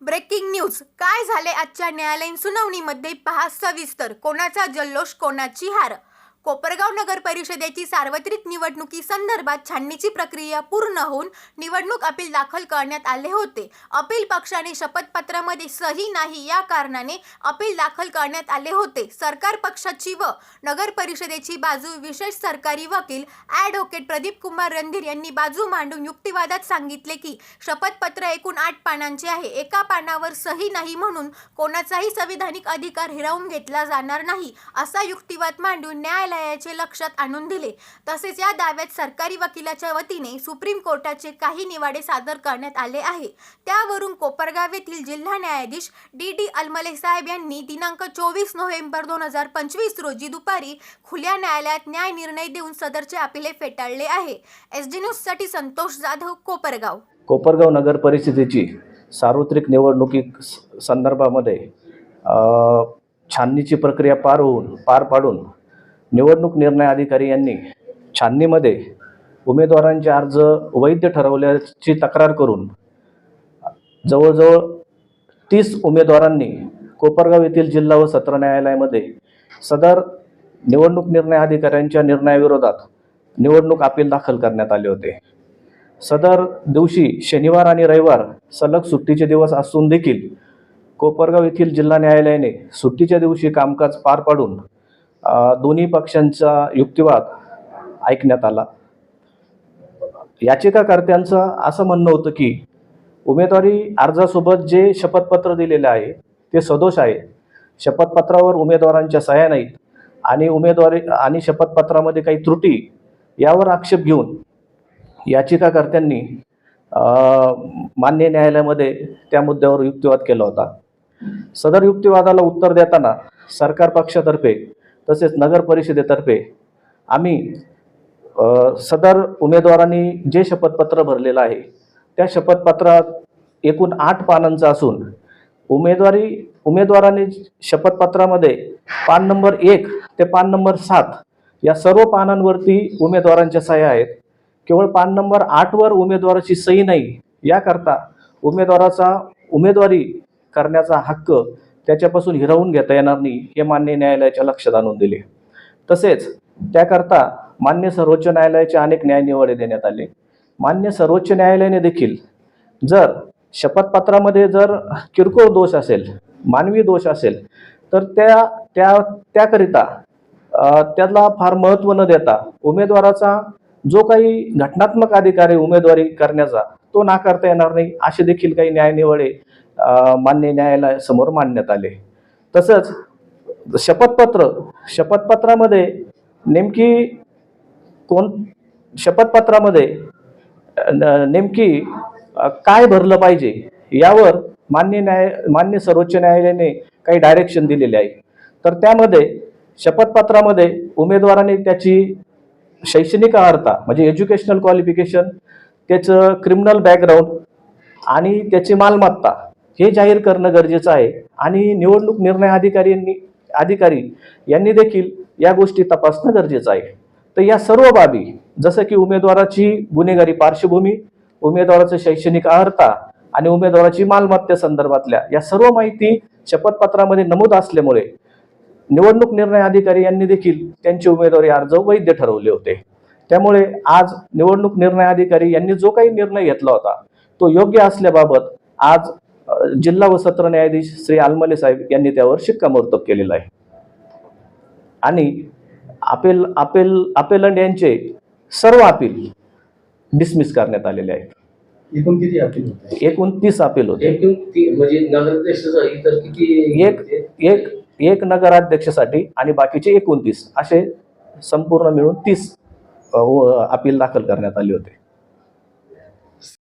Breaking news. काय झाले आजच्या न्यायालयीन सुनावणीमध्ये? पहा सविस्तर. कोणाचा जल्लोष कोणाची हार? कोपरगाव नगर परिषदेची सार्वत्रिक निवडणुकी संदर्भात छाननीची प्रक्रिया पूर्ण होऊन निवडणूक अपील दाखल करण्यात आले होते. अपील पक्षाने शपथपत्रामध्ये सही नाही या कारणाने अपील दाखल करण्यात आले होते. सरकार पक्षाची व नगर परिषदेची बाजू विशेष सरकारी वकील ॲडव्होकेट प्रदीप कुमार रणधीर यांनी बाजू मांडून युक्तिवादात सांगितले की शपथपत्र एकूण आठ पानांचे आहे. एका पानावर सही नाही म्हणून कोणाचाही संविधानिक अधिकार हिरावून घेतला जाणार नाही असा युक्तिवाद मांडून न्यायालय न्यायालयाचे लक्षात आणून दिले. तसेच या दाव्यात सरकारी वकिलाच्या वतीने सुप्रीम कोर्टाचे काही निवाडे सादर करण्यात आले आहे. त्यावरून कोपरगाव येथील जिल्हा न्यायाधीश डी डी अलमले साहेब यांनी दिनांक चोवीस नोव्हेंबर दोन हजार पंचवीस रोजी दुपारी खुल्या न्यायालयात न्याय निर्णय देऊन सदरचे अपिले फेटाळले आहे. एस डी न्यूजसाठी संतोष जाधव कोपरगाव. कोपरगाव नगर परिषदेची सार्वत्रिक निवडणुकी संदर्भामध्ये छाननीची प्रक्रिया पार होऊन पार पाडून निवडणूक निर्णय अधिकारी यांनी छाननीमध्ये उमेदवारांचे अर्ज वैध ठरवल्याची तक्रार करून जवळजवळ तीस उमेदवारांनी कोपरगाव येथील जिल्हा व सत्र न्यायालयामध्ये सदर निवडणूक निर्णय अधिकाऱ्यांच्या निर्णयाविरोधात निवडणूक अपील दाखल करण्यात आले होते. सदर दिवशी शनिवार आणि रविवार सलग सुट्टीचे दिवस असून देखील कोपरगाव येथील जिल्हा न्यायालयाने सुट्टीच्या दिवशी कामकाज पार पाडून दोन्ही पक्षांचा युक्तिवाद ऐकण्यात आला. याचिकाकर्त्यांचं असं म्हणणं होतं की उमेदवारी अर्जासोबत जे शपथपत्र दिलेलं आहे ते सदोष आहे. शपथपत्रावर उमेदवारांच्या सह्या नाहीत आणि उमेदवारी आणि शपथपत्रामध्ये काही त्रुटी यावर आक्षेप घेऊन याचिकाकर्त्यांनी मान्य न्यायालयामध्ये त्या मुद्द्यावर युक्तिवाद केला होता. सदर युक्तिवादाला उत्तर देताना सरकार पक्षातर्फे तसेच नगर परिषदेतर्फे आम्ही सदर उमेदवारांनी जे शपथपत्र भरलेलं आहे त्या शपथपत्रात एकूण आठ पानांचं असून उमेदवारी उमेदवारांनी शपथपत्रामध्ये पान नंबर एक ते पान नंबर सात या सर्व पानांवरती उमेदवारांच्या सह्या आहेत. केवळ पान नंबर आठवर उमेदवाराची सही नाही याकरता उमेदवाराचा उमेदवारी करण्याचा हक्क त्याच्यापासून हिरावून घेता येणार नाही हे मान्य न्यायालयाच्या लक्षात आणून दिले. तसेच त्याकरता मान्य सर्वोच्च न्यायालयाचे अनेक न्यायनिवाडे देण्यात आले. मान्य सर्वोच्च न्यायालयाने देखील जर शपथपत्रामध्ये जर किरकोळ दोष असेल मानवी दोष असेल तर त्या त्या त्याकरिता त्याला फार महत्त्व न देता उमेदवाराचा जो काही घटनात्मक अधिकारी उमेदवारी करण्याचा तो नाकारता येणार नाही असे देखील काही न्यायनिवाडे अ, मान्य न्यायालयासमोर मांडण्यात आले. तसंच शपथपत्र शपथपत्रामध्ये नेमकी कोण शपथपत्रामध्ये न- नेमकी काय भरलं पाहिजे यावर मान्य न्याय मान्य सर्वोच्च न्यायालयाने काही डायरेक्शन दिलेले आहे. तर त्यामध्ये शपथपत्रामध्ये उमेदवाराने त्याची शैक्षणिक अर्हता म्हणजे एज्युकेशनल क्वालिफिकेशन त्याचं क्रिमिनल बॅकग्राऊंड आणि त्याची मालमत्ता हे जाहीर करणं गरजेचं आहे. आणि निवडणूक निर्णय अधिकारी यांनी अधिकारी यांनी देखील या गोष्टी तपासणं गरजेचं आहे. तर या सर्व बाबी जसं की उमेदवाराची गुन्हेगारी पार्श्वभूमी उमेदवाराचं शैक्षणिक अर्हता आणि उमेदवाराची मालमत्ते संदर्भातल्या या सर्व माहिती शपथपत्रामध्ये नमूद असल्यामुळे निवडणूक निर्णय अधिकारी यांनी देखील त्यांचे उमेदवारी अर्ज वैध ठरवले होते. त्यामुळे आज निवडणूक निर्णय अधिकारी यांनी जो काही निर्णय घेतला होता तो योग्य असल्याबाबत आज जिल्हा व सत्र न्यायाधीश श्री आलमले साहेब यांनी त्यावर शिक्कामोर्तब केलेलं आहे. आणि अपेल अपेल अपेलंट यांचे सर्व अपील डिसमिस करण्यात आलेले आहेत. एकूण किती अपील होते? एकूण तीस अपील होते. एकूण ती म्हणजे एक एक नगराध्यक्षासाठी आणि बाकीचे एकोणतीस असे संपूर्ण मिळून तीस अपील दाखल करण्यात आले होते.